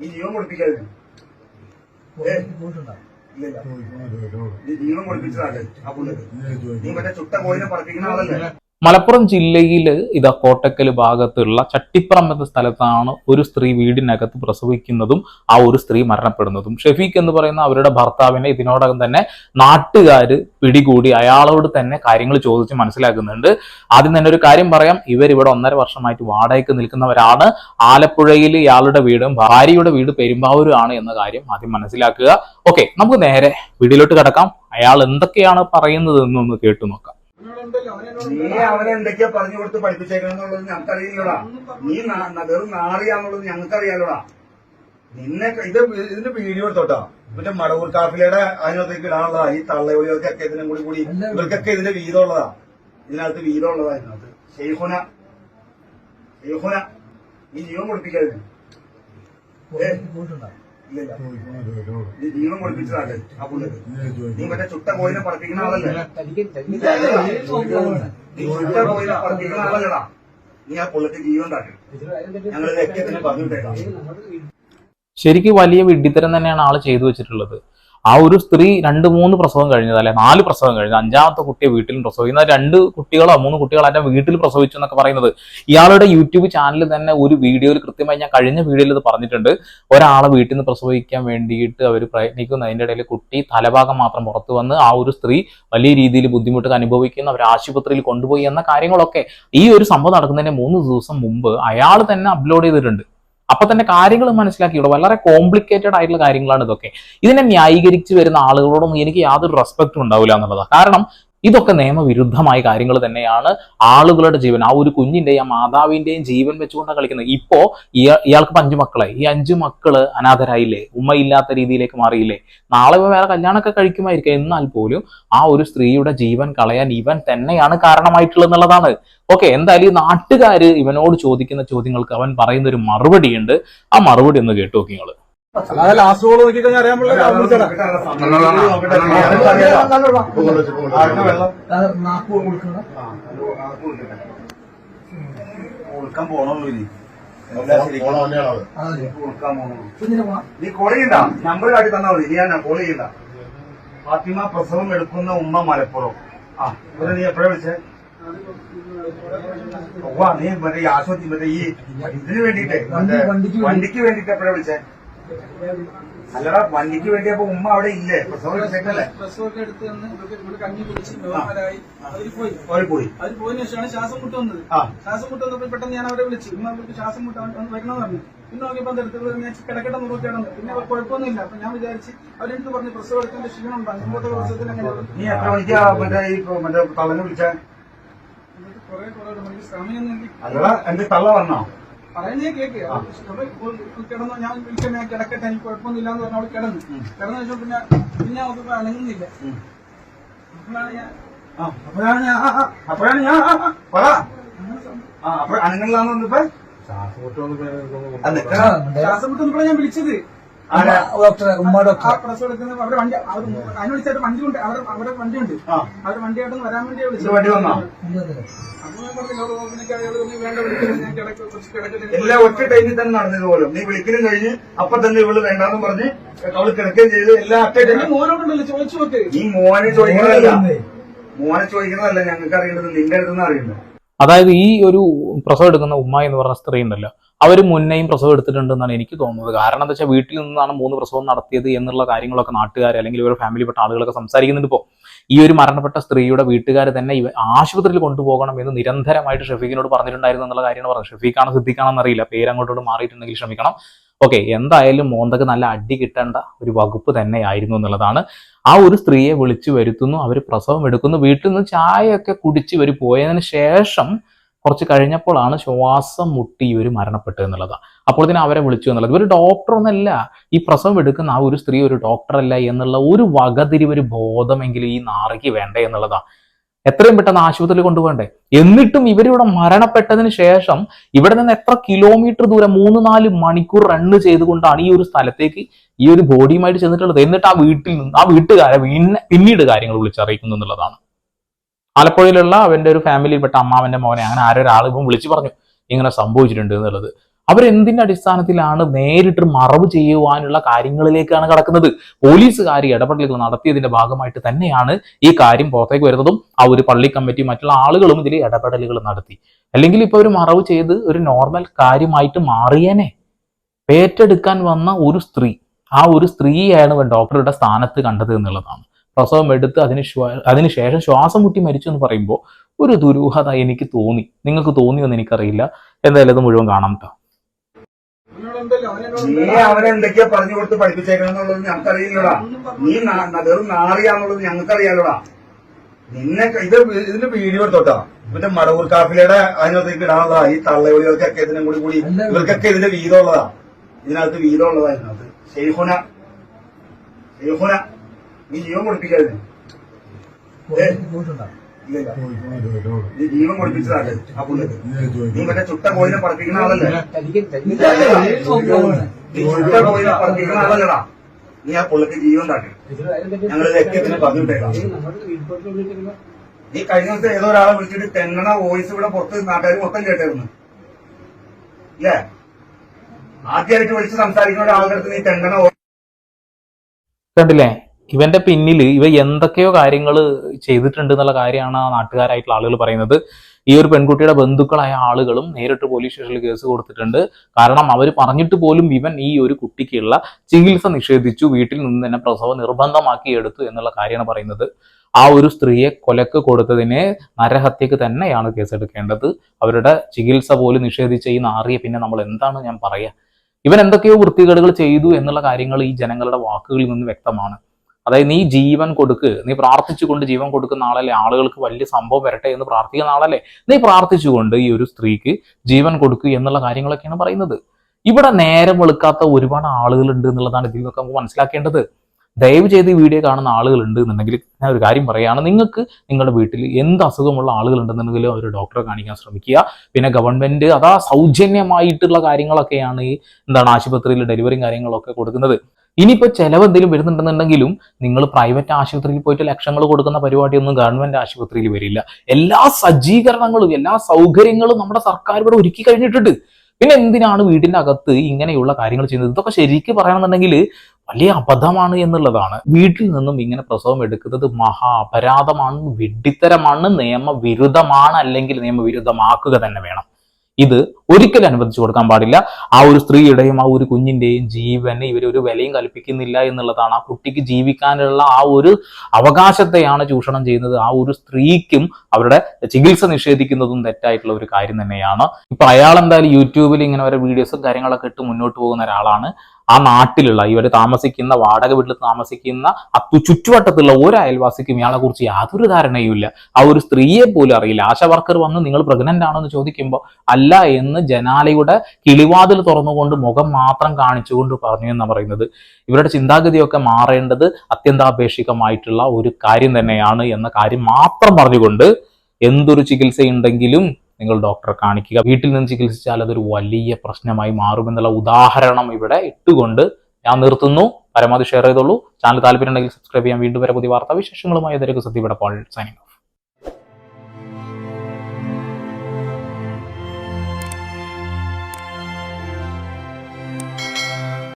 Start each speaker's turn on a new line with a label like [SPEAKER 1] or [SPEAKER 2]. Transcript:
[SPEAKER 1] നീ ജീവൻ ഇല്ലില്ല. നീ ജീവൻ കൊടുപ്പിച്ചതാണ് ആ പുള്ളിക്ക്. നീ മറ്റേ ചുട്ട കോയിനെ പറപ്പിക്കുന്ന ആളല്ലേ?
[SPEAKER 2] മലപ്പുറം ജില്ലയിൽ ഇതാ കോട്ടക്കൽ ഭാഗത്തുള്ള ചട്ടിപ്പുറം എന്ന സ്ഥലത്താണ് ഒരു സ്ത്രീ വീടിനകത്ത് പ്രസവിക്കുന്നതും ആ ഒരു സ്ത്രീ മരണപ്പെടുന്നതും. ഷെഫീഖ് എന്ന് പറയുന്ന അവരുടെ ഭർത്താവിനെ ഇതിനോടകം തന്നെ നാട്ടുകാർ പിടികൂടി അയാളോട് തന്നെ കാര്യങ്ങൾ ചോദിച്ച് മനസ്സിലാക്കുന്നുണ്ട്. ആദ്യം തന്നെ ഒരു കാര്യം പറയാം. ഇവർ ഇവിടെ ഒന്നര വർഷമായിട്ട് വാടകയ്ക്ക് നിൽക്കുന്നവരാണ്. ആലപ്പുഴയിൽ ഇയാളുടെ വീടും ഭാര്യയുടെ വീട് പെരുമ്പാവൂരാണ് എന്ന കാര്യം ആദ്യം മനസ്സിലാക്കുക. ഓക്കെ നമുക്ക് നേരെ വീടിലോട്ട് കിടക്കാം. അയാൾ എന്തൊക്കെയാണ് പറയുന്നത് എന്നൊന്ന് കേട്ടു നോക്കാം.
[SPEAKER 1] നീ അവനെ എന്തൊക്കെയാ പറഞ്ഞു കൊടുത്ത് പഠിപ്പിച്ചേക്കണെന്നുള്ളത് ഞങ്ങൾക്കറിയില്ലടാ. നീ വെറും നാറിയാന്നുള്ളത് ഞങ്ങൾക്കറിയാലോടാ. നിന്നെ ഇത് ഇതിന്റെ വീഡിയോ എടുത്തോട്ടോ. മറ്റേ മടവൂർ കാഫിലയുടെ അതിനകത്തേക്ക് ഇടാനുള്ളതാ ഈ തള്ളയോളികൾക്കൊക്കെ ഇതിനും കൂടി കൂടി ഇവർക്കൊക്കെ ഇതിന്റെ വീതമുള്ളതാ. ഇതിനകത്ത് വീതമുള്ളതാ ഇതിനകത്ത്. ഷെയ്ഹുന ഷെയ്ഹുന നീ ജീവൻ കൊടുപ്പിക്കാതിന് ഏ? ഇല്ലില്ല. നീ ജീവൻ കൊടുപ്പിച്ചതാണ് ആ പുള്ളിക്ക്. നീ മറ്റേ ചുട്ട കോയിനെ പറപ്പിക്കുന്ന ആളല്ലേ? നീ ചുട്ട കോയിനെ പറപ്പിക്കുന്ന ആളല്ലടാ. നീ ആ പുള്ളിക്ക് ജീവൻ ഉണ്ടാക്കി ഞങ്ങൾ ഇതൊക്കെ തന്നെ പറഞ്ഞു വിട്ടേക്കാം
[SPEAKER 2] ശരിക്കും വലിയ വിഡ്ഢിത്തരം തന്നെയാണ് ആൾ ചെയ്തു വെച്ചിട്ടുള്ളത്. ആ ഒരു സ്ത്രീ രണ്ട് മൂന്ന് പ്രസവം കഴിഞ്ഞത് അല്ലെ നാല് പ്രസവം കഴിഞ്ഞത് അഞ്ചാമത്തെ കുട്ടിയെ വീട്ടിലും പ്രസവിക്കുന്ന രണ്ട് കുട്ടികളോ മൂന്ന് കുട്ടികളോ അതിന്റെ വീട്ടിൽ പ്രസവിച്ചു എന്നൊക്കെ പറയുന്നത്. ഇയാളുടെ യൂട്യൂബ് ചാനലിൽ തന്നെ ഒരു വീഡിയോയിൽ കൃത്യമായി ഞാൻ കഴിഞ്ഞ വീഡിയോയിൽ ഇത് പറഞ്ഞിട്ടുണ്ട്. ഒരാളെ വീട്ടിൽ നിന്ന് പ്രസവിക്കാൻ വേണ്ടിയിട്ട് അവർ പ്രയത്നിക്കുന്നു. അതിന്റെ ഇടയിൽ കുട്ടി തലഭാഗം മാത്രം പുറത്തു വന്ന് ആ ഒരു സ്ത്രീ വലിയ രീതിയിൽ ബുദ്ധിമുട്ട് അനുഭവിക്കുന്നു. അവർ ആശുപത്രിയിൽ കൊണ്ടുപോയി എന്ന കാര്യങ്ങളൊക്കെ ഈ ഒരു സംഭവം നടക്കുന്നതിന് മൂന്ന് ദിവസം മുമ്പ് അയാൾ തന്നെ അപ്ലോഡ് ചെയ്തിട്ടുണ്ട്. അപ്പൊ തന്നെ കാര്യങ്ങൾ മനസ്സിലാക്കിയുള്ളൂ വളരെ കോംപ്ലിക്കേറ്റഡ് ആയിട്ടുള്ള കാര്യങ്ങളാണ് ഇതൊക്കെ. ഇതിനെ ന്യായീകരിച്ച് വരുന്ന ആളുകളോടൊന്നും എനിക്ക് യാതൊരു റെസ്പെക്റ്റും ഉണ്ടാവില്ല എന്നുള്ളതാണ് കാരണം ഇതൊക്കെ നിയമവിരുദ്ധമായ കാര്യങ്ങൾ തന്നെയാണ് ആളുകളുടെ ജീവൻ. ആ ഒരു കുഞ്ഞിന്റെയും ആ മാതാവിന്റെയും ജീവൻ വെച്ചുകൊണ്ടാണ് കളിക്കുന്നത്. ഇപ്പോ ഇയാൾക്ക് അഞ്ചു മക്കളെ. ഈ അഞ്ചു മക്കൾ അനാഥരായില്ലേ? ഉമ്മയില്ലാത്ത രീതിയിലേക്ക് മാറിയില്ലേ? നാളെ വേറെ കല്യാണമൊക്കെ കഴിക്കുമായിരിക്കും. എന്നാൽ പോലും ആ ഒരു സ്ത്രീയുടെ ജീവൻ കളയാൻ ഇവൻ തന്നെയാണ് കാരണമായിട്ടുള്ളത് ഓക്കെ എന്തായാലും ഈ നാട്ടുകാര് ഇവനോട് ചോദിക്കുന്ന ചോദ്യങ്ങൾക്ക് അവൻ പറയുന്ന ഒരു മറുപടി ഉണ്ട് ആ മറുപടി ഒന്ന് കേട്ടു നോക്കി
[SPEAKER 3] അതായത് ലാസ്റ്റ് ഗോൾ നോക്കി കഴിഞ്ഞാൽ അറിയാൻ
[SPEAKER 1] കൊടുക്കാൻ പോണുള്ളൂ ഇനി. കൊടുക്കാൻ പോണുള്ളൂ. നീ കോൾ ചെയ്യണ്ട. നമ്പർ കാട്ടി തന്നാ മതി. നീ ഞാൻ കോൾ ചെയ്യണ്ട. ഫാത്തിമ പ്രസവം എടുക്കുന്ന ഉമ്മ മലപ്പുറം. ആ ഇവിടെ നീ എപ്പോഴാ വിളിച്ചേ? ഓ നീ മറ്റേ ഈ ആശുപത്രി മറ്റേ ഈ ഇതിന് വേണ്ടിട്ടേ
[SPEAKER 3] വണ്ടിക്ക്
[SPEAKER 1] വേണ്ടിട്ട് എപ്പോഴാ വിളിച്ചേ? അല്ലടാ വണ്ടിക്ക് വേണ്ടി അപ്പൊ ഉമ്മ അവിടെ ഇല്ലേ? പ്രസവം എടുത്തേക്കല്ലേ
[SPEAKER 4] പ്രസവമൊക്കെ എടുത്ത് തന്ന് ഇവിടെ കഞ്ഞി കുടിച്ച് നോർമലായി പോയി.
[SPEAKER 1] അവർ പോയി.
[SPEAKER 4] പോയതിനു ശേഷമാണ് ശ്വാസം മുട്ട് വന്നത്.
[SPEAKER 1] ആ.
[SPEAKER 4] ശ്വാസം മുട്ട് വന്നപ്പോൾ പെട്ടെന്ന് ഞാൻ അവരെ വിളിച്ചു. ഇമ്മ അവർക്ക് ശ്വാസം മുട്ട് വരണമെന്ന് പറഞ്ഞു. പിന്നെ നോക്കിയപ്പോൾ ഞാൻ കിടക്കട്ടെ നോക്കിയാണ് പിന്നെ അവർ കുഴപ്പമൊന്നുമില്ല. അപ്പൊ ഞാൻ വിചാരിച്ച് അവരെടുത്ത് പറഞ്ഞു പ്രസവം എടുക്കേണ്ട ക്ഷീണം ഉണ്ടാകും മുമ്പോട്ട് പ്രസവത്തിന് അങ്ങനെ
[SPEAKER 1] നീ എത്ര മണിക്കാ മറ്റേ ഈ മറ്റേ തള്ളനെ വിളിച്ചാൽ
[SPEAKER 4] കുറെ കുറെ
[SPEAKER 1] അല്ലടാ എന്റെ തള്ള വന്നോ?
[SPEAKER 4] പറയുന്നേ കേക്ക്. കിടന്നു ഞാൻ വിളിക്കാൻ ഞാൻ കിടക്കട്ടെ എനിക്ക് കുഴപ്പമൊന്നുമില്ല എന്ന് പറഞ്ഞാൽ അവൾ കിടന്നു. കിടന്നു വെച്ചാൽ പിന്നെ പിന്നെ അവർക്ക് അനങ്ങുന്നില്ല. അപ്പോഴാണ് ഞാൻ
[SPEAKER 1] ആ അപ്പോഴാണ് ഞാൻ അപ്പോഴാണ് ഞാൻ ആ, ആ, പറ. ആ അപ്പൊ അനങ്ങളിലാന്ന് വന്നപ്പോ അത്. നിക്കണ.
[SPEAKER 4] ശ്വാസം മുട്ട് വന്നപ്പോഴാണ് ഞാൻ വിളിച്ചത്?
[SPEAKER 3] ഡോക്ടറെ ഉമ്മ
[SPEAKER 4] എടുക്കുന്ന അവരുടെ വണ്ടി അവർ അതിന് വിളിച്ചായിട്ട് വണ്ടി ഉണ്ട് അവരുടെ അവരുടെ അവരുടെ വണ്ടിയായിട്ട് വരാൻ വേണ്ടി വിളിച്ചു
[SPEAKER 1] വണ്ടി വന്നോ?
[SPEAKER 4] അപ്പൊ ഞാൻ പറഞ്ഞു "ലോഡ് ഓപ്പണിലേക്ക് വേണ്ട
[SPEAKER 1] എല്ലാം ഒറ്റ ടൈമിൽ തന്നെ നടന്നത് പോലെ. നീ വിളിക്കലും കഴിഞ്ഞ് അപ്പൊ തന്നെ ഇവൾ വേണ്ടാന്ന് പറഞ്ഞ് അവൾ കിടക്കുകയും ചെയ്ത് എല്ലാം ഒറ്റ
[SPEAKER 4] എന്റെ
[SPEAKER 1] ടൈമിൽ
[SPEAKER 4] മോനോടുണ്ടല്ലോ ചോദിച്ചു നോക്ക്?
[SPEAKER 1] നീ മോനെ ചോദിക്കുന്നതല്ല മോനെ ചോദിക്കുന്നതല്ല ഞങ്ങൾക്ക് അറിയേണ്ടത് നിന്റെ അടുത്തുനിന്ന് അറിയുന്നത്.
[SPEAKER 2] അതായത് ഈ ഒരു പ്രസവം എടുക്കുന്ന ഉമ്മ എന്ന് പറഞ്ഞ സ്ത്രീ ഉണ്ടല്ലോ അവർ മുന്നേയും പ്രസവം എടുത്തിട്ടുണ്ട് എന്നാണ് എനിക്ക് തോന്നുന്നത്. കാരണം എന്താ വെച്ചാൽ വീട്ടിൽ നിന്നാണ് മൂന്ന് പ്രസവം നടത്തിയത് എന്നുള്ള കാര്യങ്ങളൊക്കെ നാട്ടുകാർ അല്ലെങ്കിൽ ഇവരുടെ ഫാമിലിപ്പെട്ട ആളുകളൊക്കെ സംസാരിക്കുന്നുണ്ട് ഇപ്പോൾ ഈ ഒരു മരണപ്പെട്ട സ്ത്രീയുടെ വീട്ടുകാർ തന്നെ ഇവ ആശുപത്രിയിൽ കൊണ്ടുപോകണം എന്ന് നിരന്തരമായിട്ട് ഷെഫീഖിനോട് പറഞ്ഞിട്ടുണ്ടായിരുന്നു എന്നുള്ള കാര്യമാണ് പറഞ്ഞത്. ഷെഫീഖാണ് സിദ്ദിഖാണെന്ന് അറിയില്ല പേര് അങ്ങോട്ടോട് മാറിയിട്ടുണ്ടെങ്കിൽ ക്ഷമിക്കണം. ഓക്കെ എന്തായാലും മോന്തക്ക് നല്ല അടി കിട്ടേണ്ട ഒരു വകുപ്പ് തന്നെയായിരുന്നു എന്നുള്ളതാണ്. ആ ഒരു സ്ത്രീയെ വിളിച്ചു വരുത്തുന്നു അവർ പ്രസവം എടുക്കുന്നു വീട്ടിൽ നിന്ന് ചായയൊക്കെ കുടിച്ച് ഇവർ പോയതിനു ശേഷം കുറച്ച് കഴിഞ്ഞപ്പോഴാണ് ശ്വാസം മുട്ടി ഇവർ മരണപ്പെട്ടത് എന്നുള്ളതാണ്. അപ്പോൾ തന്നെ അവരെ വിളിച്ചു എന്നുള്ളത്. ഇവർ ഡോക്ടറൊന്നല്ല ഈ പ്രസവം എടുക്കുന്ന ആ ഒരു സ്ത്രീ ഒരു ഡോക്ടറല്ല എന്നുള്ള ഒരു വകതിരിവ് ഒരു ബോധമെങ്കിലും ഈ നാറയ്ക്ക് വേണ്ടേ എന്നുള്ളതാണ്. എത്രയും പെട്ടെന്ന് ആശുപത്രിയിൽ കൊണ്ടുപോകണ്ടേ? എന്നിട്ടും ഇവരിവിടെ മരണപ്പെട്ടതിന് ശേഷം ഇവിടെ നിന്ന് എത്ര കിലോമീറ്റർ ദൂരം മൂന്ന് നാല് മണിക്കൂർ റണ്ണ് ചെയ്തുകൊണ്ടാണ് ഈ ഒരു സ്ഥലത്തേക്ക് ഈ ഒരു ബോഡിയുമായിട്ട് ചെന്നിട്ടുള്ളത്. എന്നിട്ട് ആ വീട്ടിൽ നിന്ന് ആ വീട്ടുകാരെ പിന്നെ പിന്നീട് കാര്യങ്ങൾ വിളിച്ചറിയിക്കുന്നു എന്നുള്ളതാണ്. ആലപ്പുഴയിലുള്ള അവന്റെ ഒരു ഫാമിലിയിൽപ്പെട്ട അമ്മാവന്റെ മോനെ അങ്ങനെ ആരൊരാൾ ഇപ്പം വിളിച്ചു പറഞ്ഞു ഇങ്ങനെ സംഭവിച്ചിട്ടുണ്ട് എന്നുള്ളത്. അവരെന്തിന്റെ അടിസ്ഥാനത്തിലാണ് നേരിട്ട് മറവ് ചെയ്യുവാനുള്ള കാര്യങ്ങളിലേക്കാണ് കടക്കുന്നത്? പോലീസുകാർ ഇടപെടലുകൾ നടത്തിയതിന്റെ ഭാഗമായിട്ട് തന്നെയാണ് ഈ കാര്യം പുറത്തേക്ക് വരുന്നതും ആ ഒരു പള്ളി കമ്മിറ്റി മറ്റുള്ള ആളുകളും ഇതിൽ ഇടപെടലുകൾ നടത്തി. അല്ലെങ്കിൽ ഇപ്പൊ ഒരു മറവ് ചെയ്ത് ഒരു നോർമൽ കാര്യമായിട്ട് മാറിയേനെ. പേറ്റെടുക്കാൻ വന്ന ഒരു സ്ത്രീ ആ ഒരു സ്ത്രീയാണ് ഡോക്ടറുടെ സ്ഥാനത്ത് കണ്ടത് എന്നുള്ളതാണ്. പ്രസവം എടുത്ത് അതിന് അതിനുശേഷം ശ്വാസം മുട്ടി മരിച്ചു എന്ന് പറയുമ്പോൾ ഒരു ദുരൂഹത എനിക്ക് തോന്നി. നിങ്ങൾക്ക് തോന്നിയെന്ന് എനിക്കറിയില്ല. എന്തായാലും അത് മുഴുവൻ കാണാം കേട്ടോ
[SPEAKER 1] നീ അവനെന്തൊക്കെയാ പറഞ്ഞു കൊടുത്ത് പഠിപ്പിച്ചേക്കണെന്നുള്ളത് ഞങ്ങൾക്കറിയില്ലടാ. നീ വെറും നാറിയാന്നുള്ളത് ഞങ്ങൾക്കറിയാലോടാ നിന്നെ ഇത് ഇതിന്റെ വീഡിയോ എടുത്തോട്ടാ. ഇവന്റെ മടവൂർ കാഫിലയുടെ അതിനകത്തേക്ക് ഇടാനുള്ളതാ. ഈ തള്ളവിളികൾക്കൊക്കെ ഇതിനും കൂടി കൂടി ഇവർക്കൊക്കെ ഇതിന്റെ വീതമുള്ളതാ. ഇതിനകത്ത് വീതമുള്ളതാ ഇതിനകത്ത്. ഷെയ്ഹുന ഷെയ്ഹുന നീ ജീവൻ ഇല്ലില്ല നീ ജീവൻ കൊടുപ്പിച്ചതാണ് ആ പുള്ളിക്ക് നീ മറ്റേ ചുട്ട കോയിനെ പറപ്പിക്കുന്ന ആളല്ലേ? നീ ചുട്ട കോയിനെ പറപ്പിക്കുന്ന ആളല്ലടാ. നീ ആ പുള്ളിക്ക് ജീവൻ താട്ടി ഞങ്ങൾ ലക്ഷ്യത്തിന് പറഞ്ഞു വിട്ടേക്കാം. നീ കഴിഞ്ഞ ദിവസം ഏതോ ഒരാളെ വിളിച്ചിട്ട് തെങ്ങണ വോയിസ് ഇവിടെ പുറത്ത് നാട്ടുകാർ മൊത്തം കേട്ടായിരുന്നു അല്ലേ ആദ്യമായിട്ട് വിളിച്ച് സംസാരിക്കുന്ന ഒരാളുടെ അടുത്ത് നീ തെങ്ങണ
[SPEAKER 2] കണ്ടില്ലേ? ഇവന്റെ പിന്നിൽ ഇവ എന്തൊക്കെയോ കാര്യങ്ങൾ ചെയ്തിട്ടുണ്ട് എന്നുള്ള കാര്യമാണ് ആ നാട്ടുകാരായിട്ടുള്ള ആളുകൾ പറയുന്നത്. ഈ ഒരു പെൺകുട്ടിയുടെ ബന്ധുക്കളായ ആളുകളും നേരിട്ട് പോലീസ് സ്റ്റേഷനിൽ കേസ് കൊടുത്തിട്ടുണ്ട്. കാരണം അവർ പറഞ്ഞിട്ട് പോലും ഇവൻ ഈ ഒരു കുട്ടിക്കുള്ള ചികിത്സ നിഷേധിച്ചു വീട്ടിൽ നിന്ന് തന്നെ പ്രസവം നിർബന്ധമാക്കി എടുത്തു എന്നുള്ള കാര്യമാണ് പറയുന്നത്. ആ ഒരു സ്ത്രീയെ കൊലക്ക് കൊടുത്തതിനെ നരഹത്യക്ക് തന്നെയാണ് കേസെടുക്കേണ്ടത്. അവരുടെ ചികിത്സ പോലും നിഷേധിച്ച ഈ നാറിയെ പിന്നെ നമ്മൾ എന്താണ് ഞാൻ പറയാ? ഇവൻ എന്തൊക്കെയോ വൃത്തികേടുകൾ ചെയ്തു എന്നുള്ള കാര്യങ്ങൾ ഈ ജനങ്ങളുടെ വാക്കുകളിൽ നിന്ന് വ്യക്തമാണ്. അതായത് നീ ജീവൻ കൊടുക്ക് നീ പ്രാർത്ഥിച്ചുകൊണ്ട് ജീവൻ കൊടുക്കുന്ന ആളല്ലേ? ആളുകൾക്ക് വലിയ സംഭവം വരട്ടെ എന്ന് പ്രാർത്ഥിക്കുന്ന ആളല്ലേ? നീ പ്രാർത്ഥിച്ചുകൊണ്ട് ഈ ഒരു സ്ത്രീക്ക് ജീവൻ കൊടുക്കുക എന്നുള്ള കാര്യങ്ങളൊക്കെയാണ് പറയുന്നത്. ഇവിടെ നേരം വെളുക്കാത്ത ഒരുപാട് ആളുകളുണ്ട് എന്നുള്ളതാണ് ഇതിൽ നിന്നൊക്കെ നമുക്ക് മനസ്സിലാക്കേണ്ടത്. ദയവ് ചെയ്ത് ഈ വീഡിയോ കാണുന്ന ആളുകളുണ്ട് എന്നുണ്ടെങ്കിൽ ഞാൻ ഒരു കാര്യം പറയുകയാണ്. നിങ്ങൾക്ക് നിങ്ങളുടെ വീട്ടിൽ എന്ത് അസുഖമുള്ള ആളുകളുണ്ടെന്നുണ്ടെങ്കിലും ഒരു ഡോക്ടറെ കാണിക്കാൻ ശ്രമിക്കുക. പിന്നെ ഗവൺമെന്റ് അതാ സൗജന്യമായിട്ടുള്ള കാര്യങ്ങളൊക്കെയാണ് ഈ എന്താണ് ആശുപത്രിയിൽ ഡെലിവറിയും കാര്യങ്ങളൊക്കെ കൊടുക്കുന്നത്. ഇനിയിപ്പോൾ ചിലവ് എന്തെങ്കിലും വരുന്നുണ്ടെന്നുണ്ടെങ്കിലും നിങ്ങൾ പ്രൈവറ്റ് ആശുപത്രിയിൽ പോയിട്ട് ലക്ഷങ്ങൾ കൊടുക്കുന്ന പരിപാടിയൊന്നും ഗവൺമെന്റ് ആശുപത്രിയിൽ വരില്ല. എല്ലാ സജ്ജീകരണങ്ങളും എല്ലാ സൗകര്യങ്ങളും നമ്മുടെ സർക്കാർ ഇവിടെ ഒരുക്കി കഴിഞ്ഞിട്ടുണ്ട്. പിന്നെ എന്തിനാണ് വീടിന്റെ അകത്ത് ഇങ്ങനെയുള്ള കാര്യങ്ങൾ ചെയ്യുന്നത്? ഇതൊക്കെ ശരിക്കും പറയണമെന്നുണ്ടെങ്കിൽ വലിയ അബദ്ധമാണ് എന്നുള്ളതാണ്. വീട്ടിൽ നിന്നും ഇങ്ങനെ പ്രസവം എടുക്കുന്നത് മഹാ അപരാധമാണ് വിഡ്ഢിത്തരമാണ് നിയമവിരുദ്ധമാണ് അല്ലെങ്കിൽ നിയമവിരുദ്ധമാക്കുക തന്നെ വേണം. ഇത് ഒരിക്കലും അനുവദിച്ചു കൊടുക്കാൻ പാടില്ല. ആ ഒരു സ്ത്രീയുടെയും ആ ഒരു കുഞ്ഞിന്റെയും ജീവന് ഇവർ ഒരു വിലയും കൽപ്പിക്കുന്നില്ല എന്നുള്ളതാണ് ആ കുട്ടിക്ക് ജീവിക്കാനുള്ള ആ ഒരു അവകാശത്തെയാണ് ചൂഷണം ചെയ്യുന്നത്. ആ ഒരു സ്ത്രീക്കും അവരുടെ ചികിത്സ നിഷേധിക്കുന്നതും തെറ്റായിട്ടുള്ള ഒരു കാര്യം തന്നെയാണ്. ഇപ്പൊ അയാൾ എന്തായാലും യൂട്യൂബിൽ ഇങ്ങനെ ഓരോ വീഡിയോസും കാര്യങ്ങളൊക്കെ ഇട്ട് മുന്നോട്ട് പോകുന്ന ഒരാളാണ്. ആ നാട്ടിലുള്ള ഇവർ താമസിക്കുന്ന വാടക വീട്ടിൽ താമസിക്കുന്ന അത്തു ചുറ്റുവട്ടത്തുള്ള ഒരു അയൽവാസിക്കും ഇയാളെ കുറിച്ച് യാതൊരു ധാരണയുമില്ല. ആ ഒരു സ്ത്രീയെ പോലും അറിയില്ല. ആശ വർക്കർ വന്ന് നിങ്ങൾ പ്രഗ്നന്റ് ആണോ എന്ന് ചോദിക്കുമ്പോൾ അല്ല എന്ന് ജനാലയുടെ കിളിവാതിൽ തുറന്നുകൊണ്ട് മുഖം മാത്രം കാണിച്ചുകൊണ്ട് പറഞ്ഞു എന്നാണ് പറയുന്നത്. ഇവരുടെ ചിന്താഗതിയൊക്കെ മാറേണ്ടത് അത്യന്താപേക്ഷികമായിട്ടുള്ള ഒരു കാര്യം തന്നെയാണ് എന്ന കാര്യം മാത്രം പറഞ്ഞുകൊണ്ട് എന്തൊരു ചികിത്സയുണ്ടെങ്കിലും നിങ്ങൾ ഡോക്ടറെ കാണിക്കുക. വീട്ടിൽ നിന്ന് ചികിത്സിച്ചാൽ അതൊരു വലിയ പ്രശ്നമായി മാറുമെന്നുള്ള ഉദാഹരണം ഇവിടെ ഇട്ടുകൊണ്ട് ഞാൻ നിർത്തുന്നു. പരമാവധി ഷെയർ ചെയ്തോളൂ. ചാനൽ താല്പര്യം ഉണ്ടെങ്കിൽ സബ്സ്ക്രൈബ് ചെയ്യാൻ വീണ്ടും വരെ പുതിയ വാർത്താ വിശേഷങ്ങളുമായി അതിലേക്ക് സത്യയുടെ പാൾ സൈനിങ്